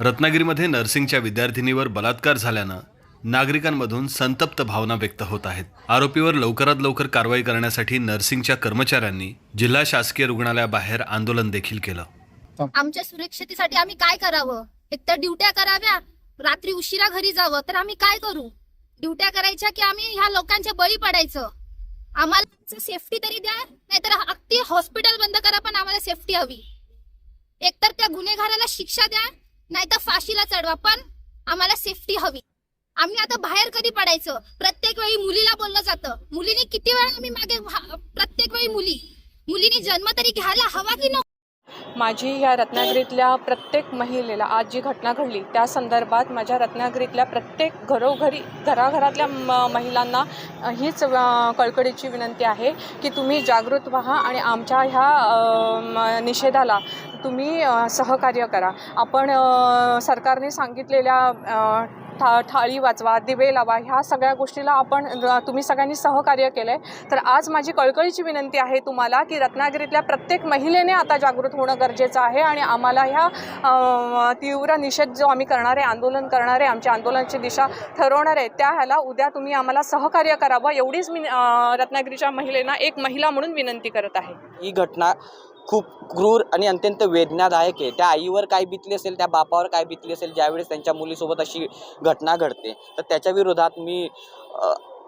रत्नागिरीमध्ये नर्सिंगच्या विद्यार्थिनीवर बलात्कार झाल्यानं नागरिकांमधून संतप्त भावना व्यक्त होत आहेत. आरोपीवर लवकरात लवकर कारवाई करण्यासाठी नर्सिंगच्या कर्मचाऱ्यांनी जिल्हा शासकीय रुग्णालयाबाहेर आंदोलन देखील केलं. आमच्या सुरक्षितेसाठी आम्ही काय करावं? एकतर ड्युट्या कराव्या रात्री उशिरा घरी जावं तर आम्ही काय करू? ड्युट्या करायच्या की आम्ही ह्या लोकांच्या बळी पडायचं? आम्हाला सेफ्टी तरी द्या नाहीतर अगदी हॉस्पिटल आम्हाला हवी एकतर त्या गुन्हेगाराला शिक्षा द्या नाहीतर फाशीला चढवा पण आम्हाला सेफ्टी हवी. आम्ही आता बाहेर कधी पडायचं? प्रत्येक वेळी मुलीला बोललं जातं. मुलीने किती वेळा आम्ही मागे प्रत्येक वेळी मुली. मुलीने जन्म तरी घ्यायला हवा की नको? माझी या रत्नागिरीतल्या प्रत्येक महिलेला आज जी घटना घडली त्या संदर्भात माझ्या रत्नागिरीतल्या प्रत्येक घरोघरी घराघरातल्या म महिलांना हीच कळकळीची विनंती आहे की तुम्ही जागृत व्हा आणि आमच्या ह्या म, निषेधाला तुम्ही सहकार्य करा. आपण सरकारने सांगितलेल्या ठा थाळी वाचवा दिवे लावा ह्या सगळ्या गोष्टीला आपण तुम्ही सगळ्यांनी सहकार्य केलं आहे तर आज माझी कळकळीची विनंती आहे तुम्हाला की रत्नागिरीतल्या प्रत्येक महिलेने आता जागृत होणं गरजेचं आहे आणि आम्हाला ह्या तीव्र निषेध जो आम्ही करणार आहे आंदोलन करणार आहे आमच्या आंदोलनाची दिशा ठरवणार आहे त्या ह्याला उद्या तुम्ही आम्हाला सहकार्य करावं एवढीच मी रत्नागिरीच्या महिलेना एक महिला म्हणून विनंती करत आहे. ही घटना खूप क्रूर आणि अत्यंत वेदनादायक आहे. त्या आईवर काय बितली असेल त्या बापावर काय बितली असेल ज्यावेळेस त्यांच्या मुलीसोबत अशी घटना घडते तर त्याच्या विरोधात मी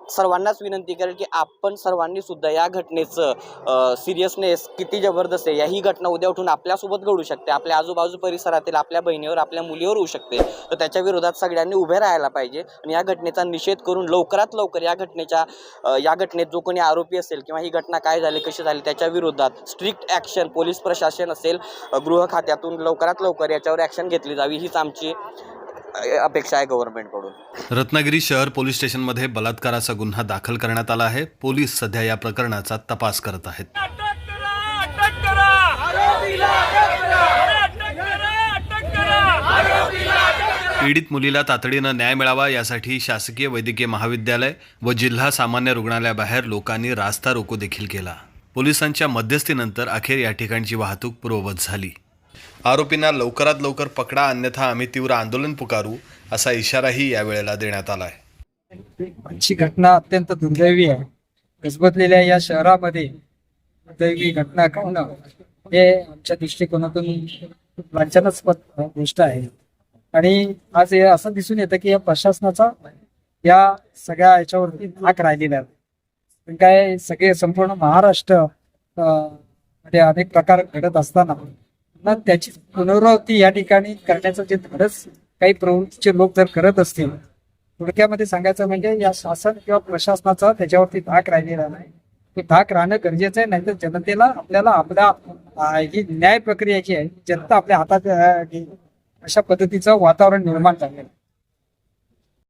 सर्वांनाच विनंती करेल की आपण सर्वांनी सुद्धा या घटनेचं सिरियसनेस किती जबरदस्त आहे या ही घटना उद्या उठून आपल्यासोबत घडू शकते. आपल्या आजूबाजू परिसरातील आपल्या बहिणीवर आपल्या मुलीवर होऊ शकते. तर त्याच्या विरोधात सगळ्यांनी उभे राहायला पाहिजे. आणि या घटनेचा निषेध करून लवकरात लवकर या घटनेच्या या घटनेत जो कोणी आरोपी असेल किंवा ही घटना काय झाली कशी झाली त्याच्या विरोधात स्ट्रिक्ट ॲक्शन पोलीस प्रशासन असेल. गृह खात्यातून लवकरात लवकर याच्यावर ॲक्शन घेतली जावी. हीच आमची अपेक्षा आहे गव्हर्नमेंटकडून रत्नागिरी शहर पोलीस स्टेशनमध्ये बलात्काराचा गुन्हा दाखल करण्यात आला आहे. पोलीस सध्या या प्रकरणाचा तपास करत आहेत. पीडित मुलीला तातडीनं न्याय मिळावा यासाठी शासकीय वैद्यकीय महाविद्यालय व जिल्हा सामान्य रुग्णालयाबाहेर लोकांनी रास्ता रोको देखील केला. पोलिसांच्या मध्यस्थीनंतर अखेर या ठिकाणची वाहतूक पूर्ववत झाली. आरोपींना लवकरात लवकर पकडा अन्यथा आम्ही तीव्र आंदोलन पुकारू असा इशाराही यावेळेला देण्यात आला आहे आजची घटना अत्यंत दुर्दैवी आहे. गजबजलेल्या या शहरामध्ये दैवी घटना घडणं हे आमच्या दृष्टिकोनातून लांछनास्पद गोष्ट आहे. आणि आज हे असं दिसून येतं की या प्रशासनाचा या सगळ्या याच्यावरती नाक राहिलेला आहे. पण काय सगळे संपूर्ण महाराष्ट्रमध्ये अनेक प्रकार घडत असताना पुन्हा त्याची पुनरावृत्ती या ठिकाणी करण्याचं जे धाडस काही प्रवृत्तीचे लोक जर करत असतील थोडक्यामध्ये सांगायचं म्हणजे या शासन किंवा प्रशासनाचा त्याच्यावरती धाक राहिलेला नाही. तो धाक राहणं गरजेचं आहे नाहीतर जनतेला आपल्याला आपल्या ही न्याय प्रक्रिया जी आहे जनता आपल्या हातात अशा पद्धतीचं वातावरण निर्माण झालेलं आहे.